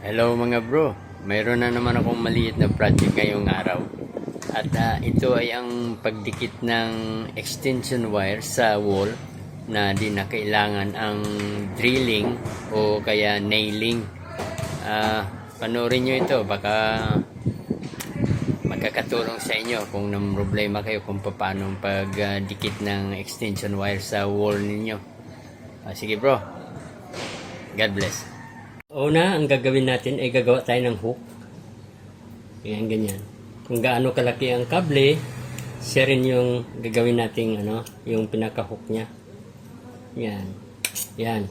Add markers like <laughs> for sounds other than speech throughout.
Hello mga bro, mayroon na naman akong maliit na project ngayong araw. At ah, ito ay ang pagdikit ng extension wire sa wall na di na kailangan ang drilling o kaya nailing. Ah, panoorin nyo ito, baka magkakatulong sa inyo kung nam problema kayo kung paano pagdikit ng extension wire sa wall ninyo. Ah, sige bro, God bless. Una, ang gagawin natin ay gagawa tayo ng hook. Yan, ganyan. Kung gaano kalaki ang kable, siya rin yung gagawin nating ano, yung pinaka-hook niya. Yan. Yan.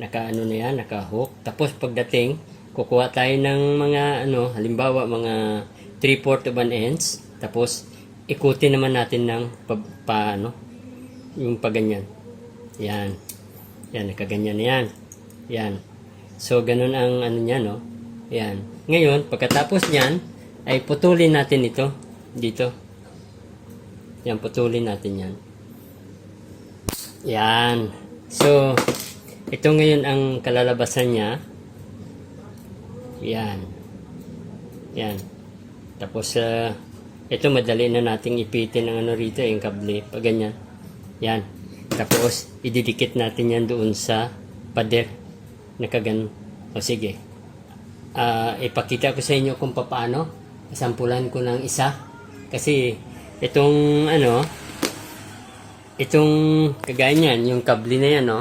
Naka-ano na yan, naka-hook. Tapos pagdating, kukuha tayo ng mga ano, halimbawa mga 3-4 of an inch. Tapos ikutin naman natin ng pa, pa ano, yung paganyan. Yan. Yan, nakaganyan na yan. Yan. So, ganun ang ano niya, no? Yan. Ngayon, pagkatapos niyan, ay putulin natin ito. Dito. Yan, putulin natin yan. Yan. So, ito ngayon ang kalalabasan niya. Yan. Yan. Tapos, ah, ito madali na nating ipitin ang ano rito, yung kable. Pag ganyan. Yan. Tapos, ididikit natin yan doon sa pader. Nakagan. O sige. Ah, ipakita ko sa inyo kung paano. Sampulan ko ng isa. Kasi, itong ano, itong kagaya niyan, yung kable na yan, no?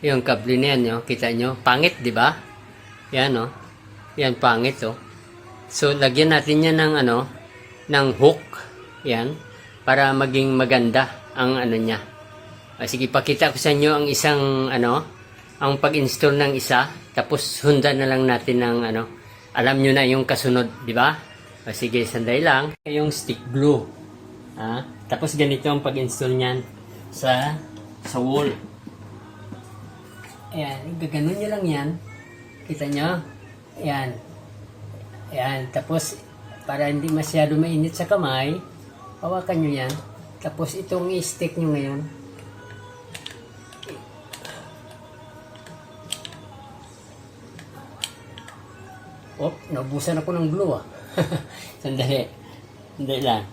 Yung kable na yan, no? Kita nyo? Pangit, di ba? Yan, no? Yan, pangit, oh. So, lagyan natin yan ng ano, ng hook. Yan. Para maging maganda ang ano niya. Ah, sige, pakita ko sa inyo ang isang ano, ang pag-install ng isa, tapos sundan na lang natin ng ano, alam nyo na yung kasunod, di ba? Ah, sige, sandali lang. Yung stick glue. Ah, tapos ganito ang pag-install niyan sa sa wall. Ayan, gaganon nyo lang yan. Kita nyo? Ayan. Ayan, tapos para hindi masyado mainit sa kamay, hawakan nyo yan. Tapos itong i-stick nyo ngayon. Oh, naubusan ako ng glue ah. <laughs> Sandali. Sandali lang.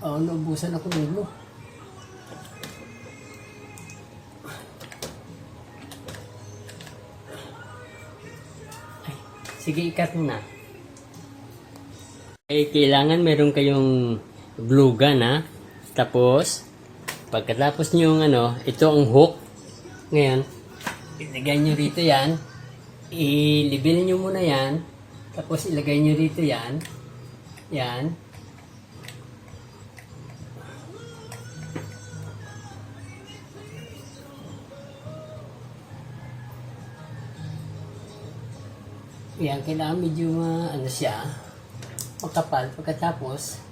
Oh, naubusan ako ng glue. Ay, sige, ikat mo na. Eh, kailangan meron kayong glue gun ha. Tapos, pagkatapos nyo ano, ito ang hook. Ngayon, ilagay nyo rito yan. Ilibil nyo muna yan. Tapos ilagay nyo rito yan. Yan. Yan, kailangan medyo ma- ano siya, makapal. Pagkatapos,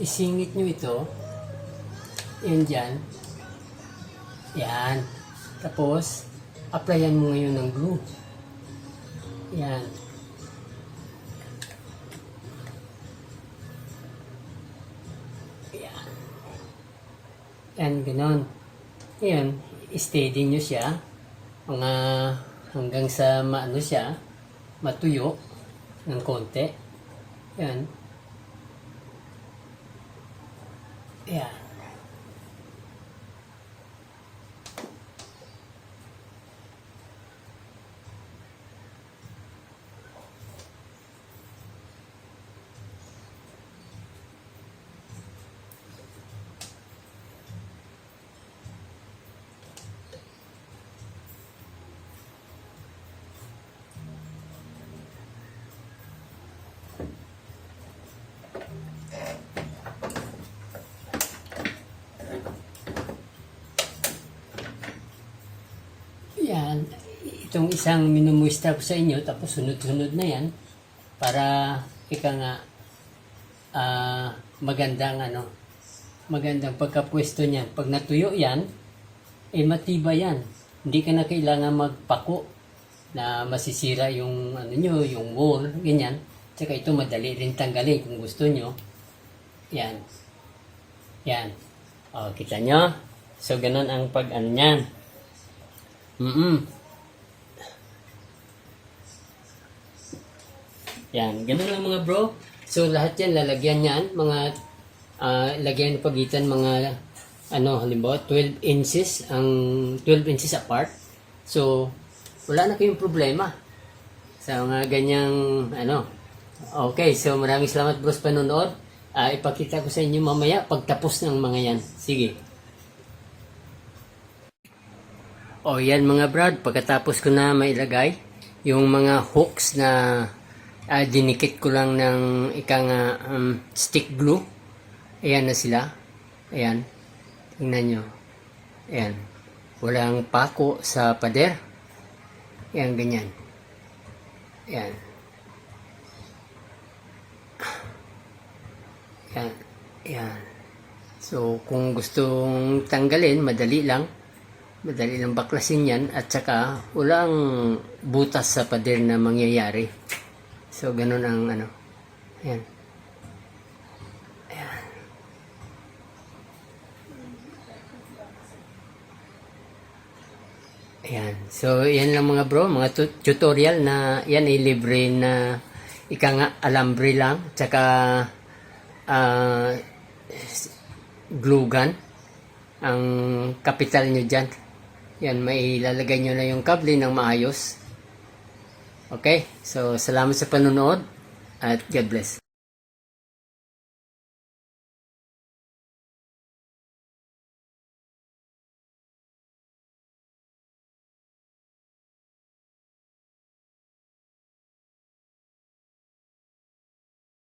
isingit nyo ito. Yan dyan. Yan. Tapos, applyan mo ngayon ng glue. Yan. Yan. Yan, ganon. Yan, steady nyo siya. Mga hanggang sa maano siya, matuyo ng konti. Yan. Yan. Yan. Itong isang minumuista ko sa inyo, tapos sunod-sunod na yan, para ika nga ah, magandang ano, magandang pagkapwesto niyan. Pag natuyo yan, eh matiba yan. Hindi ka na kailangan magpako na masisira yung ano nyo, yung wall, ganyan. Tsaka ito madali rin tanggalin kung gusto nyo. Yan. Yan. O, kita nyo? So, ganun ang pag ano. Mm Yan, ganun lang mga bro. So, lahat yan, lalagyan yan. Mga, ah, lagyan pagitan mga, ano, halimbawa, 12 inches, ang 12 inches apart. So, wala na kayong problema. Sa mga ganyang, ano. Okay, so maraming salamat bros panonood. Ah, ipakita ko sa inyo mamaya pagtapos ng mga yan. Sige. O yan mga brad, pagkatapos ko na mailagay, yung mga hooks na ah, dinikit ko lang ng ikang um, stick glue. Ayan na sila. Ayan. Tingnan nyo. Ayan. Walang pako sa pader. Ayan, ganyan. Ayan. Ayan. Ayan. So, kung gustong tanggalin, madali lang. Madali lang baklasin yan. At saka, walang butas sa pader na mangyayari. So, ganun ang ano. Ayan. Ayan. Ayan. So, yan lang mga bro. Mga tu- tutorial na yan ay libre na ika nga alambre lang. Tsaka ah, glue gun ang kapital nyo dyan. Yan, may ilalagay nyo na yung kable ng maayos. Okay? So, salamat sa panonood at God bless.